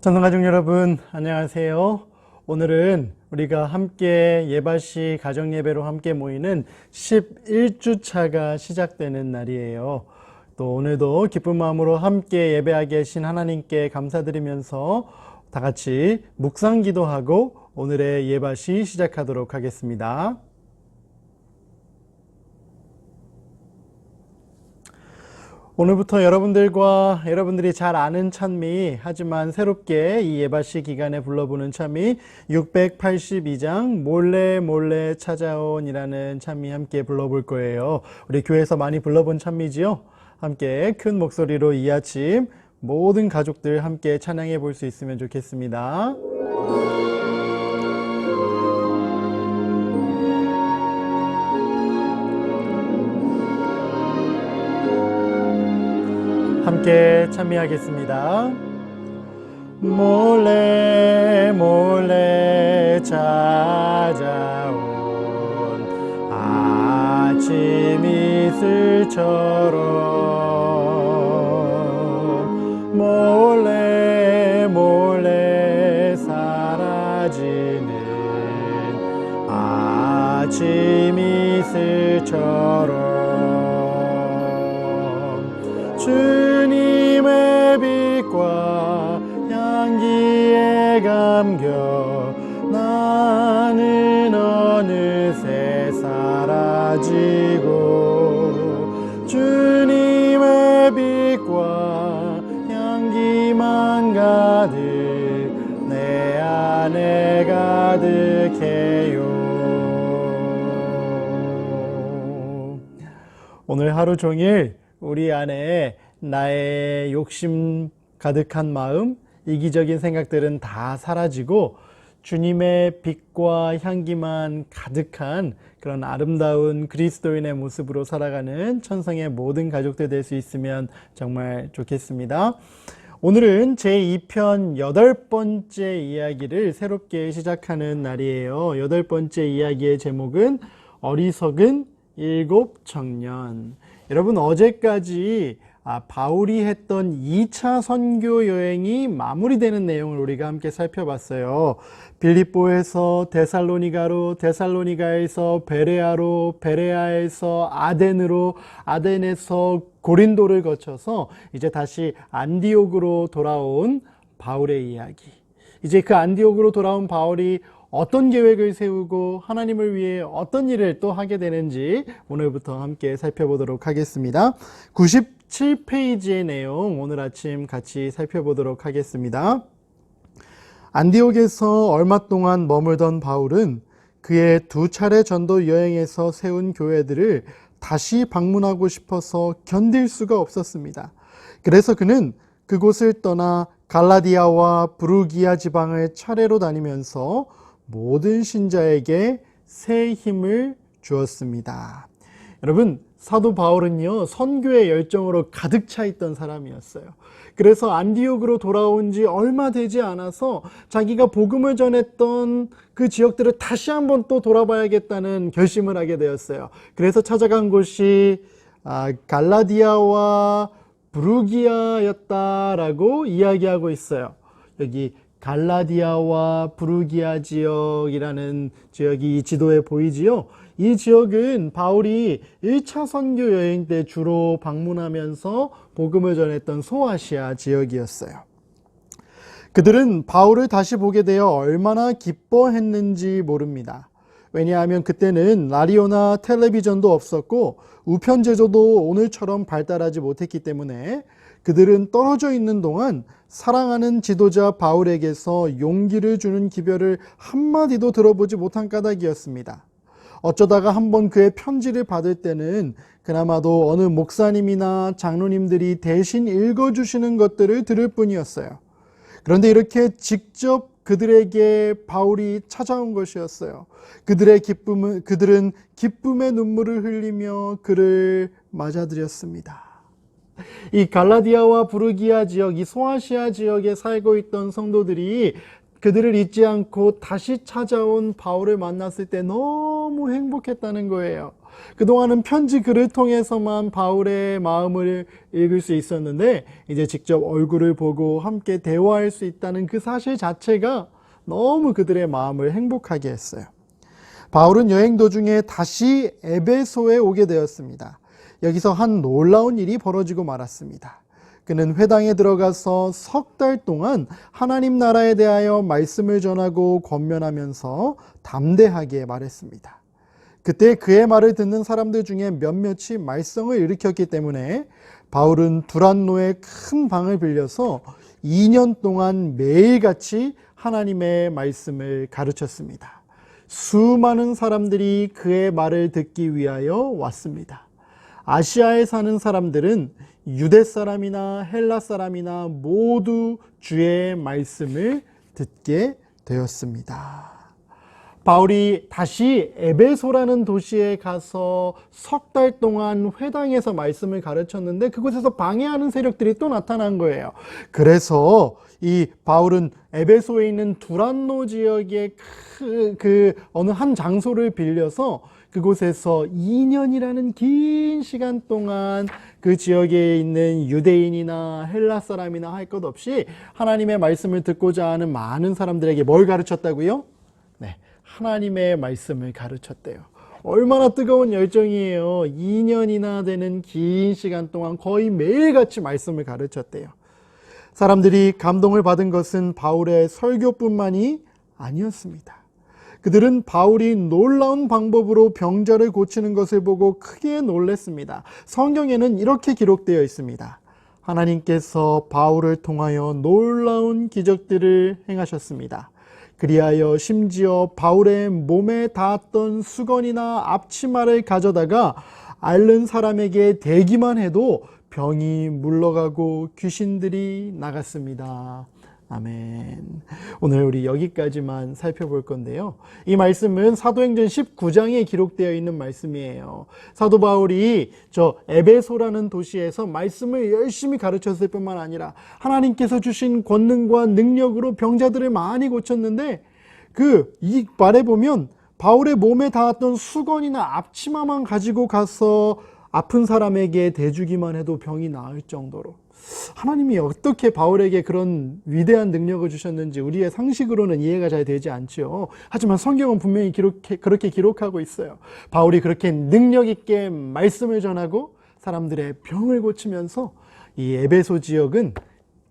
전성가족 여러분, 안녕하세요. 오늘은 우리가 함께 예바시 가정예배로 함께 모이는 11주차가 시작되는 날이에요. 또 오늘도 기쁜 마음으로 함께 예배하게 하신 하나님께 감사드리면서 다 같이 묵상 기도하고 오늘의 예바시 시작하도록 하겠습니다. 오늘부터 여러분들과 여러분들이 잘 아는 찬미 하지만 새롭게 이 예바시 기간에 불러보는 찬미 682장 몰래 몰래 찾아온이라는 찬미 함께 불러볼 거예요. 우리 교회에서 많이 불러본 찬미지요. 함께 큰 목소리로 이 아침 모든 가족들 함께 찬양해 볼 수 있으면 좋겠습니다. 함께 참여하겠습니다. 몰래 몰래 찾아온 아침 이슬처럼 몰래 몰래 사라지는 아침 이슬처럼 주 사라지고 주님의 빛과 향기만 가득 내 안에 가득해요. 오늘 하루 종일 우리 안에 나의 욕심 가득한 마음, 이기적인 생각들은 다 사라지고 주님의 빛과 향기만 가득한 그런 아름다운 그리스도인의 모습으로 살아가는 천성의 모든 가족들 될 수 있으면 정말 좋겠습니다. 오늘은 제2편 여덟 번째 이야기를 새롭게 시작하는 날이에요. 여덟 번째 이야기의 제목은 어리석은 일곱 청년. 여러분 어제까지 아, 바울이 했던 2차 선교 여행이 마무리되는 내용을 우리가 함께 살펴봤어요. 빌립보에서 데살로니가로, 데살로니가에서 베레아로, 베레아에서 아덴으로, 아덴에서 고린도를 거쳐서 이제 다시 안디옥으로 돌아온 바울의 이야기. 이제 그 안디옥으로 돌아온 바울이 어떤 계획을 세우고 하나님을 위해 어떤 일을 또 하게 되는지 오늘부터 함께 살펴보도록 하겠습니다. 97페이지의 내용 오늘 아침 같이 살펴보도록 하겠습니다. 안디옥에서 얼마 동안 머물던 바울은 그의 두 차례 전도 여행에서 세운 교회들을 다시 방문하고 싶어서 견딜 수가 없었습니다. 그래서 그는 그곳을 떠나 갈라디아와 브루기아 지방을 차례로 다니면서 모든 신자에게 새 힘을 주었습니다. 여러분, 사도 바울은요, 선교의 열정으로 가득 차 있던 사람이었어요. 그래서 안디옥으로 돌아온 지 얼마 되지 않아서 자기가 복음을 전했던 그 지역들을 다시 한번 또 돌아봐야겠다는 결심을 하게 되었어요. 그래서 찾아간 곳이 아, 갈라디아와 브루기아였다라고 이야기하고 있어요. 여기 갈라디아와 브루기아 지역이라는 지역이 지도에 보이지요. 이 지역은 바울이 1차 선교 여행 때 주로 방문하면서 복음을 전했던 소아시아 지역이었어요. 그들은 바울을 다시 보게 되어 얼마나 기뻐했는지 모릅니다. 왜냐하면 그때는 라디오나 텔레비전도 없었고 우편 제조도 오늘처럼 발달하지 못했기 때문에 그들은 떨어져 있는 동안 사랑하는 지도자 바울에게서 용기를 주는 기별을 한마디도 들어보지 못한 까닭이었습니다. 어쩌다가 한 번 그의 편지를 받을 때는 그나마도 어느 목사님이나 장로님들이 대신 읽어주시는 것들을 들을 뿐이었어요. 그런데 이렇게 직접 그들에게 바울이 찾아온 것이었어요. 그들의 기쁨은, 그들은 기쁨의 눈물을 흘리며 그를 맞아들였습니다. 이 갈라디아와 부르기아 지역, 이 소아시아 지역에 살고 있던 성도들이 그들을 잊지 않고 다시 찾아온 바울을 만났을 때 너무 행복했다는 거예요. 그동안은 편지 글을 통해서만 바울의 마음을 읽을 수 있었는데 이제 직접 얼굴을 보고 함께 대화할 수 있다는 그 사실 자체가 너무 그들의 마음을 행복하게 했어요. 바울은 여행 도중에 다시 에베소에 오게 되었습니다. 여기서 한 놀라운 일이 벌어지고 말았습니다. 그는 회당에 들어가서 석 달 동안 하나님 나라에 대하여 말씀을 전하고 권면하면서 담대하게 말했습니다. 그때 그의 말을 듣는 사람들 중에 몇몇이 말썽을 일으켰기 때문에 바울은 두란노의 큰 방을 빌려서 2년 동안 매일같이 하나님의 말씀을 가르쳤습니다. 수많은 사람들이 그의 말을 듣기 위하여 왔습니다. 아시아에 사는 사람들은 유대 사람이나 헬라 사람이나 모두 주의 말씀을 듣게 되었습니다. 바울이 다시 에베소라는 도시에 가서 석 달 동안 회당에서 말씀을 가르쳤는데 그곳에서 방해하는 세력들이 또 나타난 거예요. 그래서 이 바울은 에베소에 있는 두란노 지역의 그, 그 어느 한 장소를 빌려서 그곳에서 2년이라는 긴 시간 동안 그 지역에 있는 유대인이나 헬라 사람이나 할 것 없이 하나님의 말씀을 듣고자 하는 많은 사람들에게 뭘 가르쳤다고요? 네. 하나님의 말씀을 가르쳤대요. 얼마나 뜨거운 열정이에요. 2년이나 되는 긴 시간 동안 거의 매일같이 말씀을 가르쳤대요. 사람들이 감동을 받은 것은 바울의 설교뿐만이 아니었습니다. 그들은 바울이 놀라운 방법으로 병자를 고치는 것을 보고 크게 놀랐습니다. 성경에는 이렇게 기록되어 있습니다. 하나님께서 바울을 통하여 놀라운 기적들을 행하셨습니다. 그리하여 심지어 바울의 몸에 닿았던 수건이나 앞치마를 가져다가 앓는 사람에게 대기만 해도 병이 물러가고 귀신들이 나갔습니다. 아멘. 오늘 우리 여기까지만 살펴볼 건데요. 이 말씀은 사도행전 19장에 기록되어 있는 말씀이에요. 사도 바울이 저 에베소라는 도시에서 말씀을 열심히 가르쳤을 뿐만 아니라 하나님께서 주신 권능과 능력으로 병자들을 많이 고쳤는데 그 이 말에 보면 바울의 몸에 닿았던 수건이나 앞치마만 가지고 가서 아픈 사람에게 대주기만 해도 병이 나을 정도로 하나님이 어떻게 바울에게 그런 위대한 능력을 주셨는지 우리의 상식으로는 이해가 잘 되지 않죠. 하지만 성경은 분명히 기록해, 그렇게 기록하고 있어요. 바울이 그렇게 능력 있게 말씀을 전하고 사람들의 병을 고치면서 이 에베소 지역은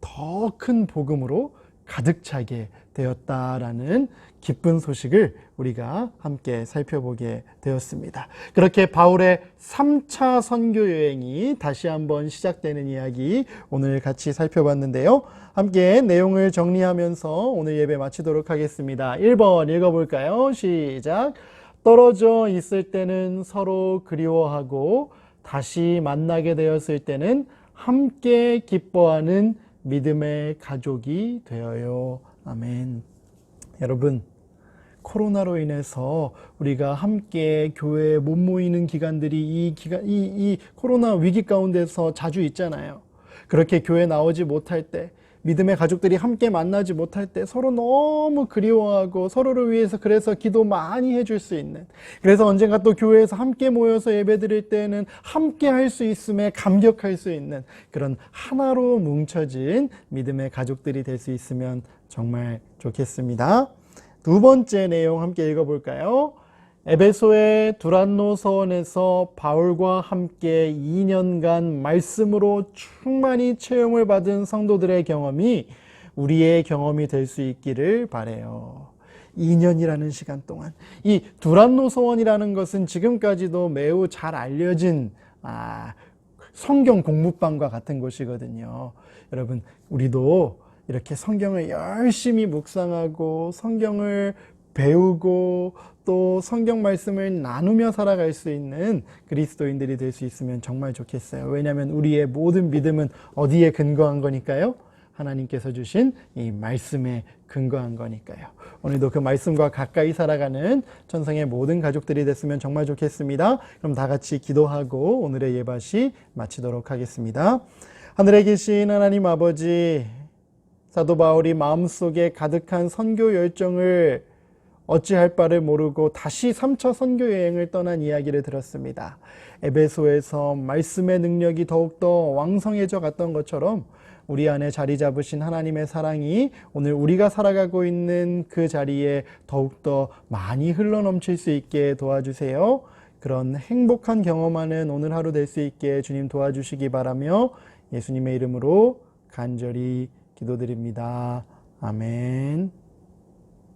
더 큰 복음으로 가득 차게 되었다라는 기쁜 소식을 우리가 함께 살펴보게 되었습니다. 그렇게 바울의 3차 선교 여행이 다시 한번 시작되는 이야기 오늘 같이 살펴봤는데요. 함께 내용을 정리하면서 오늘 예배 마치도록 하겠습니다. 1번 읽어볼까요? 시작. 떨어져 있을 때는 서로 그리워하고 다시 만나게 되었을 때는 함께 기뻐하는 믿음의 가족이 되어요. 아멘. 여러분, 코로나로 인해서 우리가 함께 교회에 못 모이는 기간들이 이 기간, 이, 이 코로나 위기 가운데서 자주 있잖아요. 그렇게 교회 나오지 못할 때, 믿음의 가족들이 함께 만나지 못할 때 서로 너무 그리워하고 서로를 위해서 그래서 기도 많이 해줄 수 있는 그래서 언젠가 또 교회에서 함께 모여서 예배 드릴 때는 함께 할 수 있음에 감격할 수 있는 그런 하나로 뭉쳐진 믿음의 가족들이 될 수 있으면 정말 좋겠습니다. 두 번째 내용 함께 읽어볼까요? 에베소의 두란노 서원에서 바울과 함께 2년간 말씀으로 충만히 체험을 받은 성도들의 경험이 우리의 경험이 될 수 있기를 바래요. 2년이라는 시간 동안 이 두란노 서원이라는 것은 지금까지도 매우 잘 알려진 아, 성경 공부방과 같은 곳이거든요. 여러분 우리도 이렇게 성경을 열심히 묵상하고 성경을 배우고 또 성경 말씀을 나누며 살아갈 수 있는 그리스도인들이 될 수 있으면 정말 좋겠어요. 왜냐하면 우리의 모든 믿음은 어디에 근거한 거니까요? 하나님께서 주신 이 말씀에 근거한 거니까요. 오늘도 그 말씀과 가까이 살아가는 천성의 모든 가족들이 됐으면 정말 좋겠습니다. 그럼 다 같이 기도하고 오늘의 예밭이 마치도록 하겠습니다. 하늘에 계신 하나님 아버지, 사도 바울이 마음속에 가득한 선교 열정을 어찌할 바를 모르고 다시 3차 선교 여행을 떠난 이야기를 들었습니다. 에베소에서 말씀의 능력이 더욱더 왕성해져 갔던 것처럼 우리 안에 자리 잡으신 하나님의 사랑이 오늘 우리가 살아가고 있는 그 자리에 더욱더 많이 흘러넘칠 수 있게 도와주세요. 그런 행복한 경험하는 오늘 하루 될 수 있게 주님 도와주시기 바라며 예수님의 이름으로 간절히 기도드립니다. 아멘.